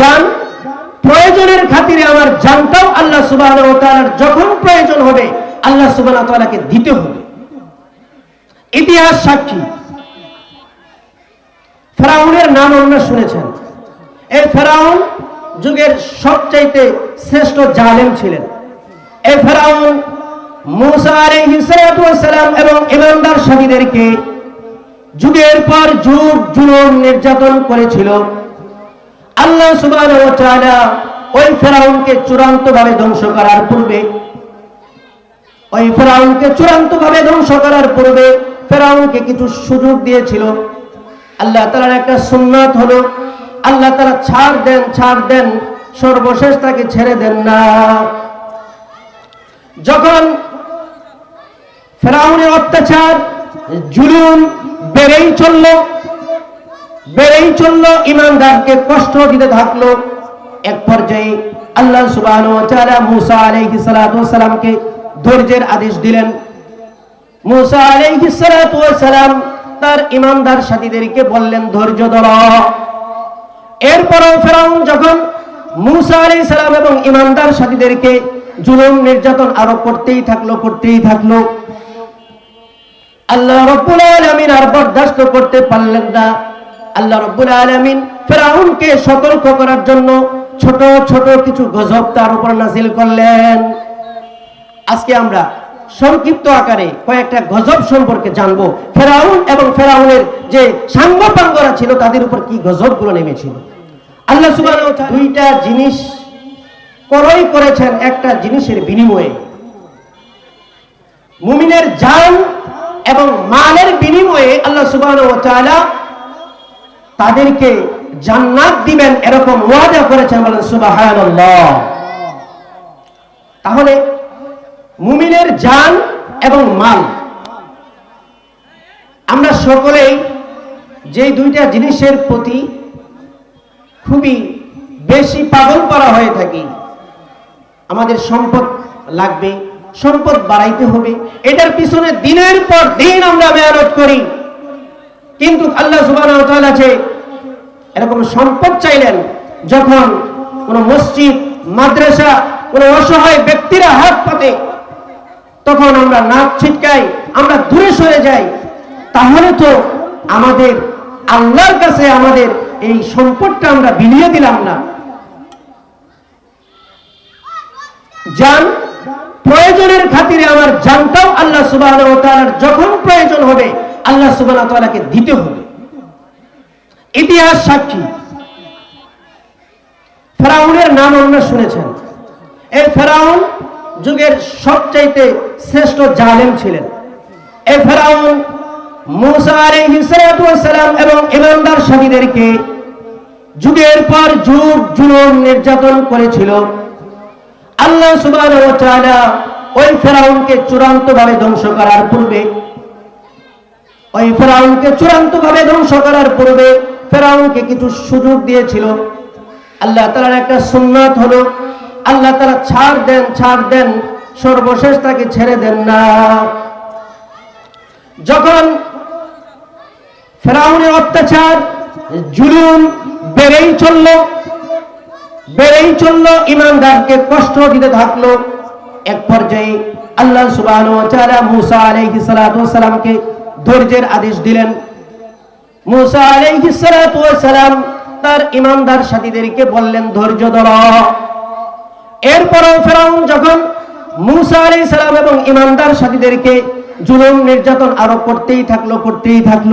জান প্রয়োজনের খাতিরে আমার জানটাও আল্লাহ সুবাহ যখন প্রয়োজন হবে, আল্লাহ সুবাহ তাআলাকে দিতে হবে। ইতিহাস সাক্ষী। ফেরাউনের নাম আপনারা শুনেছেন। এই ফেরাউন যুগের সবচাইতে শ্রেষ্ঠ জালেম ছিলেন। এই ফেরাউন মুসা আলাইহিস সালাতু ওয়াস সালাম এবং ইমানদার সাথীদেরকে যুগের পর যুগ, জুলুম নির্যাতন করেছিল। আল্লাহ ওই ফেরাউনকে চূড়ান্ত ভাবে ধ্বংস করার পূর্বে, ওই ফেরাউনকে চূড়ান্ত ভাবে ধ্বংস করার পূর্বে ফেরাউনকে কিছু সুযোগ দিয়েছিল। আল্লাহ তাআলার একটা সুন্নাত হলো, আল্লাহ তাআলা ছাড় দেন ছাড় দেন, সর্বশেষ তাকে ছেড়ে দেন না। যখন ফেরাউনের অত্যাচার, জুলুম বেড়েই চলল বেড়েই চলল ইমানদারকে কষ্ট দিতে থাকল। এক পর্যায়ে আল্লাহ সালাতু ধৈর্যের আদেশ দিলেন। তার ইমানদার সাথীদেরকে বললেন, ধৈর্য ধরো। এরপরও ফেরাউন যখন মুসা আলাইহিস সালাম এবং ইমানদার সাথীদেরকে জুলুম, নির্যাতন আরও করতেই থাকল করতেই থাকল। আল্লাহ রব্বুল আলামিন আর বরদাস্ত করতে পারলেন না। আল্লাহ রব্বুল আলামিন ফেরাউনকে সতর্ক করার জন্য ছোট ছোট কিছু গজব তার উপর নাজিল করলেন। আজকে আমরা সংক্ষিপ্ত আকারে কয়েকটা গজব সম্পর্কে জানব। ফেরাউন এবং ফেরাউনের যে সাঙ্গপাঙ্গরা ছিল, তাদের উপর কি গজবগুলো নেমেছিল? আল্লাহ সুবহানাহু দুইটা জিনিস ক্রয় করেছেন একটা জিনিসের বিনিময়ে। মুমিনের জান এবং মালের বিনিময়ে আল্লাহ তাআলা তাদেরকে জান্নাত দিবেন এরকম ওয়াদা করেছেন বলেন, সুবহানাল্লাহ। তাহলে মুমিনের জান এবং মাল। আমরা সকলেই যে দুইটা জিনিসের প্রতি খুবই বেশি পাগল করা হয়ে থাকি, আমাদের সম্পদ লাগবে, সম্পদ বাড়াইতে হবে। এটার পিছনে দিনের পর দিন আমরা মেহনত করি। কিন্তু আল্লাহ তাআলা যে এরকম সম্পদ চাইলেন। যখন কোন মসজিদ, মাদ্রাসা, কোন অসহায় ব্যক্তিরা হাত পাতে, তখন আমরা নাক ছিটকাই, আমরা দূরে সরে যাই। তাহলে তো আমাদের আল্লাহর কাছে আমাদের এই সম্পদটা আমরা বিলিয়ে দিলাম না। যান, প্রয়োজনের খাতিরে আমার জানটাও আল্লাহ সুবাহ যখন প্রয়োজন হবে, আল্লাহ সুবাহ দিতে হবে। ইতিহাস সাক্ষী। ফেরাউনের নাম আপনারা শুনেছেন। এই ফেরাউন যুগের সবচাইতে শ্রেষ্ঠ জালেম ছিলেন। এই ফেরাউন এবং ইমানদার যুগের পর যুগ জুলুম নির্যাতন করেছিল। আল্লাহ সুবহানাহু ওয়া তাআলা ওই ফেরাউনকে চূড়ান্তভাবে ধ্বংস করার পূর্বে, ওই ফেরাউনকে চূড়ান্তভাবে ধ্বংস করার পূর্বে ফেরাউনকে কিছু সুযোগ দিয়েছিল। আল্লাহ তাআলার একটা সুন্নাত হলো, আল্লাহ তাআলা ছাড় দেন ছাড় দেন, সর্বশেষ তাকে ছেড়ে দেন না। যখন ফেরাউনের অত্যাচার, জুলুম বেড়েই চলল বেড়েই চলল, ইমানদারকে কষ্ট দিতে থাকল। এক পর্যায়ে আল্লাহ তাআলা মুসা আলাইহিস ধৈর্যের আদেশ দিলেন। মুসা আলাইহিস সালাতু ওয়াস সালাম তার ইমানদার সাথীদেরকে বললেন, ধৈর্য ধরো। এরপরও ফেরাউন যখন মুসা আলাইহিস সালাম এবং ইমানদার সাথীদেরকে জুলুম, নির্যাতন আরও করতেই থাকল করতেই থাকল,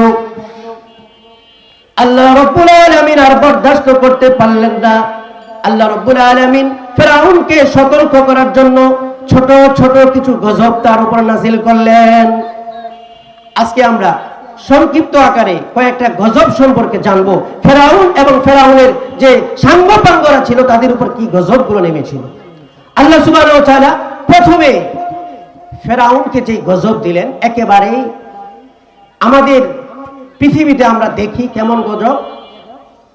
আল্লাহ রব্বুল আলামিন আর বরদাস্ত করতে পারলেন না। আল্লাহ রব্বুল আলামিন ফেরাউনকে সতর্ক করার জন্য ছোট ছোট কিছু গজব তার উপর নাজিল করলেন। আজকে আমরা সংক্ষিপ্ত আকারে কয়েকটা গজব সম্পর্কে জানব। ফেরাউন এবং ফেরাউনের যে সাঙ্গপাঙ্গরা ছিল, তাদের উপর কি গজবগুলো নেমেছিল? আল্লাহ তাআলা প্রথমে ফেরাউনকে যে গজব দিলেন একেবারে আমাদের পৃথিবীতে আমরা দেখি কেমন গজব?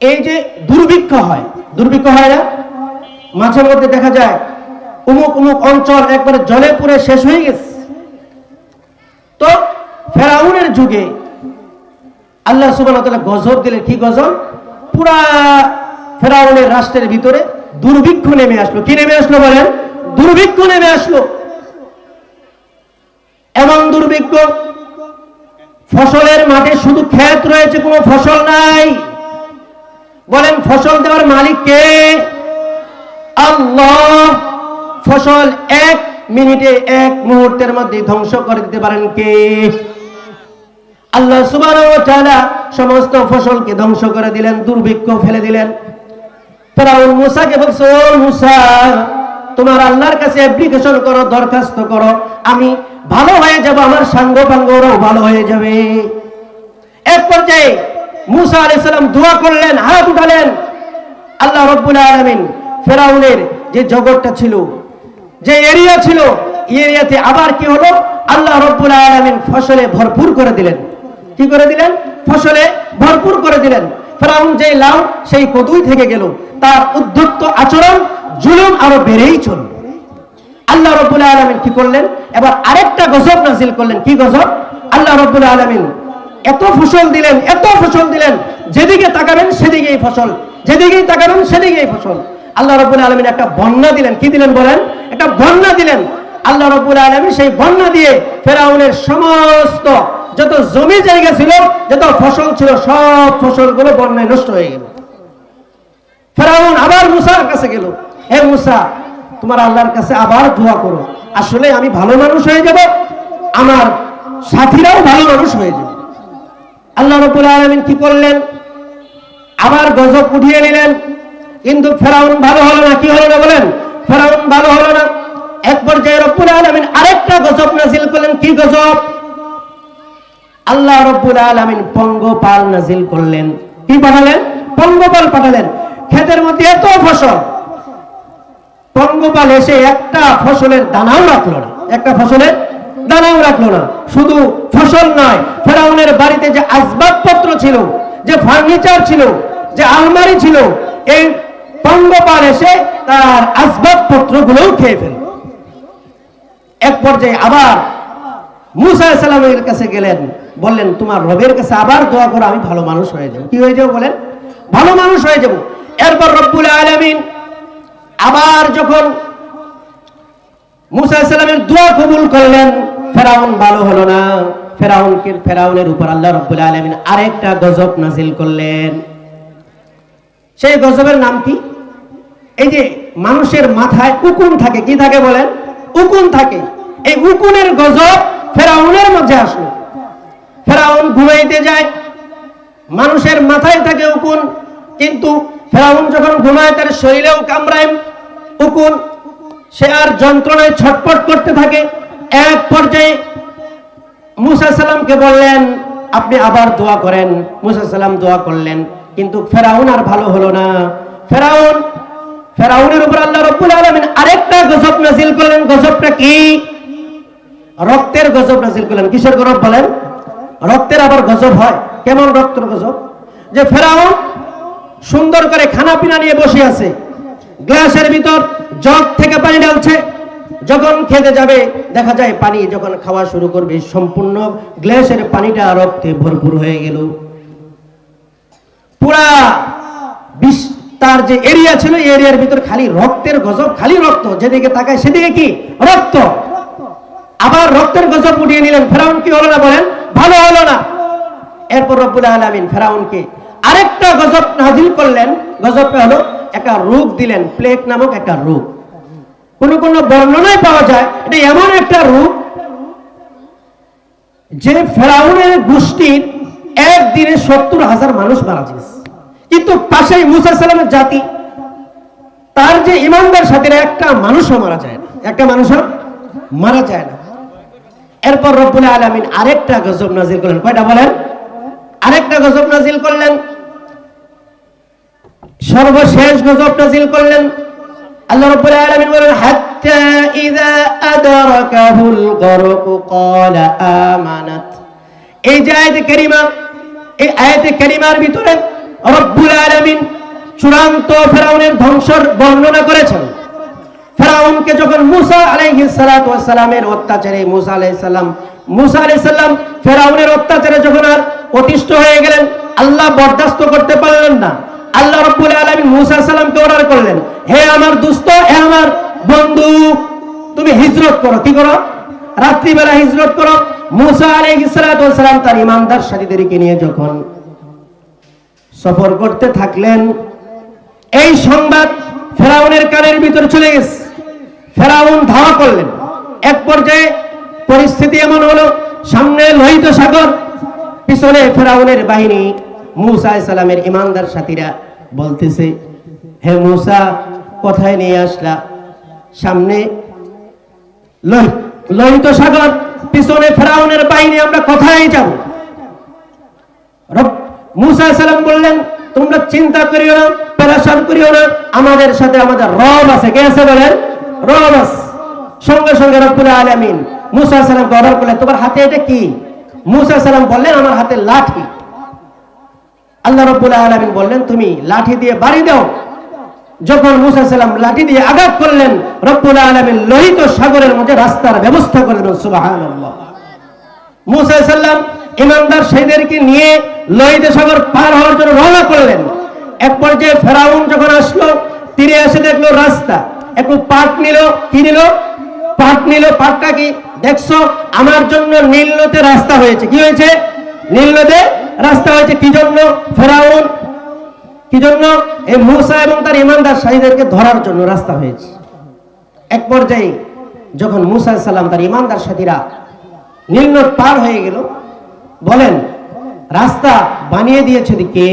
এই যে দুর্ভিক্ষ হয়। দুর্ভিক্ষ হয় না? মাঝে মধ্যে দেখা যায়, উমুক উমুক অঞ্চল একবারে জলে পুরে শেষ হয়ে গেছে। তো ফেরাউনের যুগে আল্লাহ সুবাহ গজব দিলেন। কি গজব? পুরা ফেরাউনের রাষ্ট্রের ভিতরে দুর্ভিক্ষ নেমে আসলো। কি নেমে আসলো বলেন? দুর্ভিক্ষ নেমে আসলো। এমন দুর্ভিক্ষ, ফসলের মাঠে শুধু ক্ষেত রয়েছে, কোনো ফসল নাই। বলেন, ফসল দেওয়ার মালিক কে? আল্লাহ। ফসল এক মিনিটে এক মুহূর্তের মধ্যে ধ্বংস করে দিতে পারেন কে? আল্লাহ তাআলা সমস্ত ফসলকে ধ্বংস করে দিলেন, দুর্ভিক্ষ ফেলে দিলেন। ফেরাউন বলছে তোমার আল্লাহর কাছে অ্যাপ্লিকেশন করো, দরখাস্ত করো। আমি ভালো হয়ে যাব, আমার সাঙ্গ পাঙ্গরাও ভালো হয়ে যাবে। এক পর্যায়ে মুসা আলাইহিস সালাম দোয়া করলেন, হাত উঠালেন। আল্লাহ রব্বুল আলামিন ফেরাউনের যে জগৎটা ছিল, যে এরিয়া ছিল এরিয়াতে আবার কি হলো? আল্লাহ রব্বুল আলমিন ফসলে ভরপুর করে দিলেন। কি করে দিলেন? ফসলে ভরপুর করে দিলেন। ফেরাউন যে লাউ, সেই কদুই থেকে গেল। তার উদ্ধত্ত আচরণ জুলুম আরও বেড়েই চলল। আল্লাহ রব্বুল আলামিন কি করলেন? এবার আরেকটা গজব নাজিল করলেন। কি গজব? আল্লাহ রব্বুল আলামিন এত ফসল দিলেন, এত ফসল দিলেন। যেদিকে তাকাবেন, সেদিকেই ফসল। যেদিকেই তাকাবেন, সেদিকেই ফসল। আল্লাহ রব্বুল আলামিন একটা বন্যা দিলেন। কি দিলেন বলেন? একটা বন্যা দিলেন। আল্লাহ রব্বুল আলামিন সেই বন্যা দিয়ে ফেরাউনের সমস্ত যত জমি জায়গা ছিল, যত ফসল ছিল, সব ফসলগুলো বন্যায় নষ্ট হয়ে গেল। ফেরাউন আবার মুসার কাছে গেল। হে মুসা, তোমার আল্লাহর কাছে আবার দোয়া করো। আসলে আমি ভালো মানুষ হয়ে যাব, আমার সাথীরাও ভালো মানুষ হয়ে যাবে। আল্লাহ রব্বুল আলামিন কি করলেন? আবার গজব উঠিয়ে নিলেন। কিন্তু ফেরাউন ভালো হলো না, কি হলো না বলেন? ফেরাউন ভালো হলো না। এক পর্যায়ে রব্বুল আলামিন আরেকটা গজব নাজিল করলেন। কি গজব? আল্লাহ রব্বুল আলামিন পঙ্গপাল নাজিল করলেন। কি পাঠালেন? পঙ্গপাল পাঠালেন। ক্ষেতের মধ্যে এত ফসল। পঙ্গপাল এসে একটা ফসলের দানাও রাখল না। একটা ফসলের দানাও রাখল না। শুধু ফসল নয়, ফেরাউনের বাড়িতে যে আসবাবপত্র ছিল, যে ফার্নিচার ছিল, যে আলমারি ছিল, এই পঙ্গপাল এসে তার আসবাবপত্র গুলোও খেয়ে ফেল এক পর্যায়ে আবার মুসা সালামের কাছে গেলেন, বললেন, তোমার রবের কাছে আবার দোয়া করো, আমি ভালো মানুষ হয়ে যাব। কি হয়ে যাব বলেন? ভালো মানুষ হয়ে যাব। এরপর রব্বুল আলামিন আবার যখন মুসা সালামের দোয়া কবুল করলেন, ফেরাউন ভালো হলো না। ফেরাউনকে, ফেরাউনের উপর আল্লাহ রব্বুল আলামিন আরেকটা গজব নাজিল করলেন। সেই গজবের নাম কি? এই যে মানুষের মাথায় উকুন থাকে, কি থাকে বলেন? উকুন থাকে। এই উকুনের গজব ফেরাউনের মধ্যে আসলো। ফেরাউন ঘুমাইতে যায়, মানুষের মাথায় থাকে উকুন, কিন্তু ফেরাউন যখন ঘুমায় তার শরীরেও কামড়ায় উকুন। সে আর যন্ত্রণায় ছটপট করতে থাকে। এক পর্যায়ে মুসা সালামকে বললেন, আপনি আবার দোয়া করেন। মুসা সালাম দোয়া করলেন, কিন্তু ফেরাউন আর ভালো হলো না। ফেরাউন ফেরাউনের উপর আল্লাহ রব্বুল আলামিন আরেকটা গজব নাজিল করলেন। গজবটা কি? রক্তের গজব নাজিল করলেন। কিসের গজব বলেন? রক্তের আবার গজব হয়। কেমন রক্তের গজব? যে ফেরাউন সুন্দর করে খানা পিনা নিয়ে বসে আছে। গ্লাসের ভিতর জগ থেকে পানি ঢালছে। যখন খেতে যাবে, দেখা যায় পানি যখন খাওয়া শুরু করবে, সম্পূর্ণ গ্লাসের পানিটা রক্তে ভরপুর হয়ে গেল। পুরা তার যে এরিয়া ছিল এরিয়ার ভিতর খালি রক্তের গজব, খালি রক্ত। যেদিকে তাকায় সেদিকে কি? রক্ত। আবার রক্তের গজব উঠিয়ে নিলেন। ফেরাউন কি হলো না বলেন? ভালো হলো না। এরপর রব্বুল আলামিন ফেরাউনকে আরেকটা গজব নাজিল করলেন। গজবটা হলো একটা রোগ দিলেন। প্লেগ নামক একটা রোগ কোন কোন বর্ণনায় পাওয়া যায়, এটা এমন একটা রোগ যে ফেরাউনের গোষ্ঠীর একদিনে সত্তর হাজার মানুষ মারা গেছে। কিন্তু পাশেই মুসা সালামের জাতি, তার যে ইমানদার সাথে একটা মানুষও মারা যায় না। একটা মানুষও মারা যায় না। এরপর রব্বুল আলামিন আরেকটা গজব নাজিল করলেন। কয়টা বলেন? আরেকটা গজব নাজিল করলেন। সর্বশেষ গজব নাজিল করলেন। আল্লাহ রাব্বুল আলামিন বলেন, হাত্তা ইযা আদরাকাহুল গরক ক্বালা আমানাত। এই যে আয়াতে কারিমা, এই আয়াতে কারিমার ভিতরে অত্যাচারে যখন আর অতিষ্ঠ হয়ে গেলেন, আল্লাহ বরদাস্ত করতে পারলেন না। আল্লাহ রব্বুল আলামিন মুসা সালামকে অর্ডার করলেন, হে আমার দুস্থ হে আমার বন্ধু, তুমি হিজরত করো, কি করো? রাত্রিবেলা হিজরত করো। মুসা আলাইহিস সালাম তার ইমানদার সাথীদেরকে নিয়ে যখন সফর করতে থাকলেন। এই সংবাদ ফেরাউনের কানের ভিতরে চলে গেছে। ফেরাউন ধাওয়া করলেন। এক পর্যায়ে পরিস্থিতি এমন হলো, সামনে লোহিত সাগর, পিছনে ফেরাউনের বাহিনী। মুসা সালামের ইমানদার সাথীরা বলতেছে, হে মুসা, কোথায় নিয়ে আসলা? সামনে লোহিত সাগর, পিছনে ফেরাউনের বাহিনী, আমরা কোথায় যাব? বললেন, তোমরা চিন্তা করিও না করিও না। আমাদের সাথে আমাদের রব আছে। কে আছে বলেন? রব সঙ্গে সঙ্গে করলেন, তোমার হাতে এটা কি? বললেন, আমার হাতে লাঠি। আল্লাহ রব্বুল বললেন, তুমি লাঠি দিয়ে বাড়ি দাও। যখন মুসা লাঠি দিয়ে আঘাত করলেন, রব্বুল আলামিন লোহিত সাগরের মধ্যে রাস্তার ব্যবস্থা করে দিলেন, সুবহানাল্লাহ। মুসা ইমানদার সেইদেরকে নিয়ে লোহিত সাগর পার হওয়ার জন্য রওনা করলেন। এক পর্যায়ে ফেরাউন যখন আসলো, তীরে এসে দেখল রাস্তা। একটু পাট নিল, কি নিল? পাট নিল পাটটা কি? দেখছ, আমার জন্য নীল নদে রাস্তা হয়েছে। কি হয়েছে? নীল নদে রাস্তা হয়েছে। কি জন্য? ফেরাউন, কি জন্য? এই মুসা এবং তার ইমানদার সাহিদেরকে ধরার জন্য রাস্তা হয়েছে। এক পর্যায়ে যখন মুসা সাল্লাম তার ইমানদার সাথীরা নীলনদ পার হয়ে গেল বলেন, রাস্তা বানিয়ে দিয়েছে কে?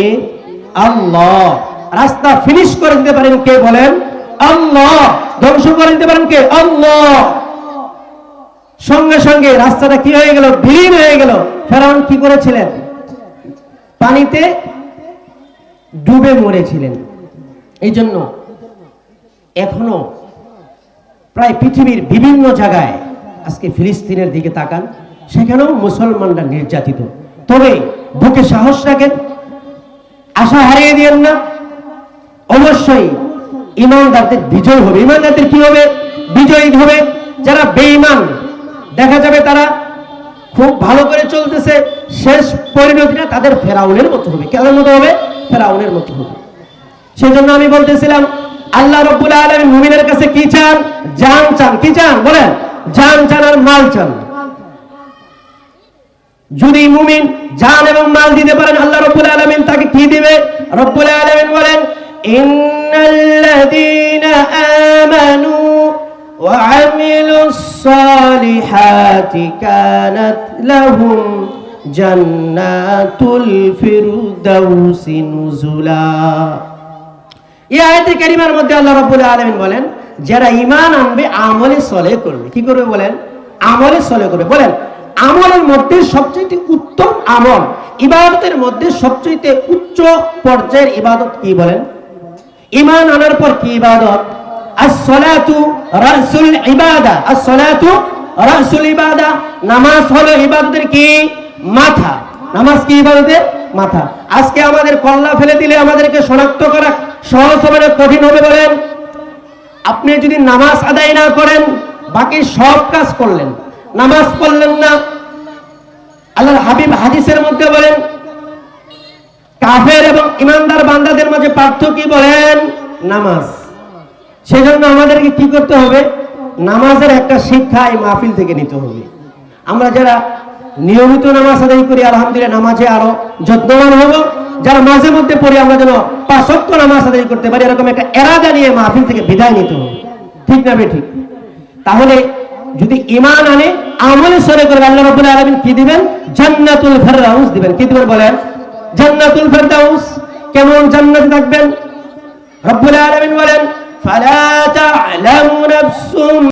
আল্লাহ। রাস্তা ফিনিশ করে দিতে পারেন কে বলেন? আল্লাহ। ধ্বংস করে দিতে পারেন কে? আল্লাহ। সঙ্গে সঙ্গে রাস্তাটা কি হয়ে গেল? বিলীন হয়ে গেল। ফেরাউন কি করেছিলেন? পানিতে ডুবে মরেছিলেন। এই জন্য এখনও প্রায় পৃথিবীর বিভিন্ন জায়গায় আজকে ফিলিস্তিনের দিকে তাকান। সেখানেও মুসলমানরা নির্যাতিত। তবে বুকে সাহস রাখেন, আশা হারিয়ে দিয়েন না। অবশ্যই ইমানদারদের বিজয় হবে। ইমানদারদের কি হবে? বিজয়ী হবে। যারা বেঈমান, দেখা যাবে তারা খুব ভালো করে চলতেছে। শেষ পরিণতিটা তাদের ফেরাউনের মতো হবে। কেমন মতো হবে? ফেরাউনের মতো হবে। সেই জন্য আমি বলতেছিলাম, আল্লাহ রব্বুল আলমিন মুমিনের কাছে কি চান? জান চান। কি চান? বলেন, জান চান আর মাল চান। যদি মুমিন জান এবং মাল দিতে পারেন, আল্লাহ রব্বুল আলামিন তাকে কি দিবে? রব্বুল আলামিন বলেন, ইন্নাল্লাযীনা আমানু ওয়া আমিলুস সালিহাতি কানাত লাহুম জান্নাতুল ফিরদাউসি নুজুলা। এই আয়াতে কারিমার মধ্যে আল্লাহ রব্বুল আলামিন বলেন, যারা ঈমান আনবে, আমলে সলে করবে। কি করবে বলেন? আমলে সলে করবে। বলেন আমলের মধ্যে সবচেয়ে উত্তম আমল, ইবাদতের মধ্যে সবচেয়ে উচ্চ পর্যায়ের ইবাদত কি বলেন? ইমান আনার পর কি ইবাদত? as-salatu রাসুল ইবাদা। as-salatu রাসুল ইবাদা। নামাজ হলো ইবাদতের কি? মাথা। নামাজ কি ইবাদতের? মাথা। আজকে আমাদের কল্লা ফেলে দিলে আমাদেরকে শনাক্ত করা সহজ হবে কঠিন হবে বলেন? আপনি যদি নামাজ আদায় না করেন, বাকি সব কাজ করলেন। নামাজ পড়লেন না। আল্লাহর হাবিব হাদিসের মধ্যে বলেন, কাফের এবং ইমানদার বান্দাদের মাঝে পার্থক্য বলেন, নামাজ। সেজন্য আমাদেরকে কি করতে হবে? নামাজের একটা শিক্ষা এই মাহফিল থেকে নিতে হবে। আমরা যারা নিয়মিত নামাজ আদায় করি, আলহামদুলিল্লাহ, নামাজে আরও যত্নবান হব। যারা মাঝে মধ্যে পড়ি, আমরা যেন পাঁচত্ব নামাজ আদায় করতে পারি, এরকম একটা এরাদা নিয়ে মাহফিল থেকে বিদায় নিতে হবে। ঠিক না বে ঠিক? তাহলে যদি ইমান আনে, আমলে সরে করে আল্লাহ রব আলিন কি দিবেন? জান্নাতুল ফেরদাউস দিবেন। কি দিবেন বলেন? জান্নাতুল ফেরদাউস। কেমন জান্নাত থাকবেন রব্বুল আলমিন বলেন, ফালা তা'লামু নাফসুম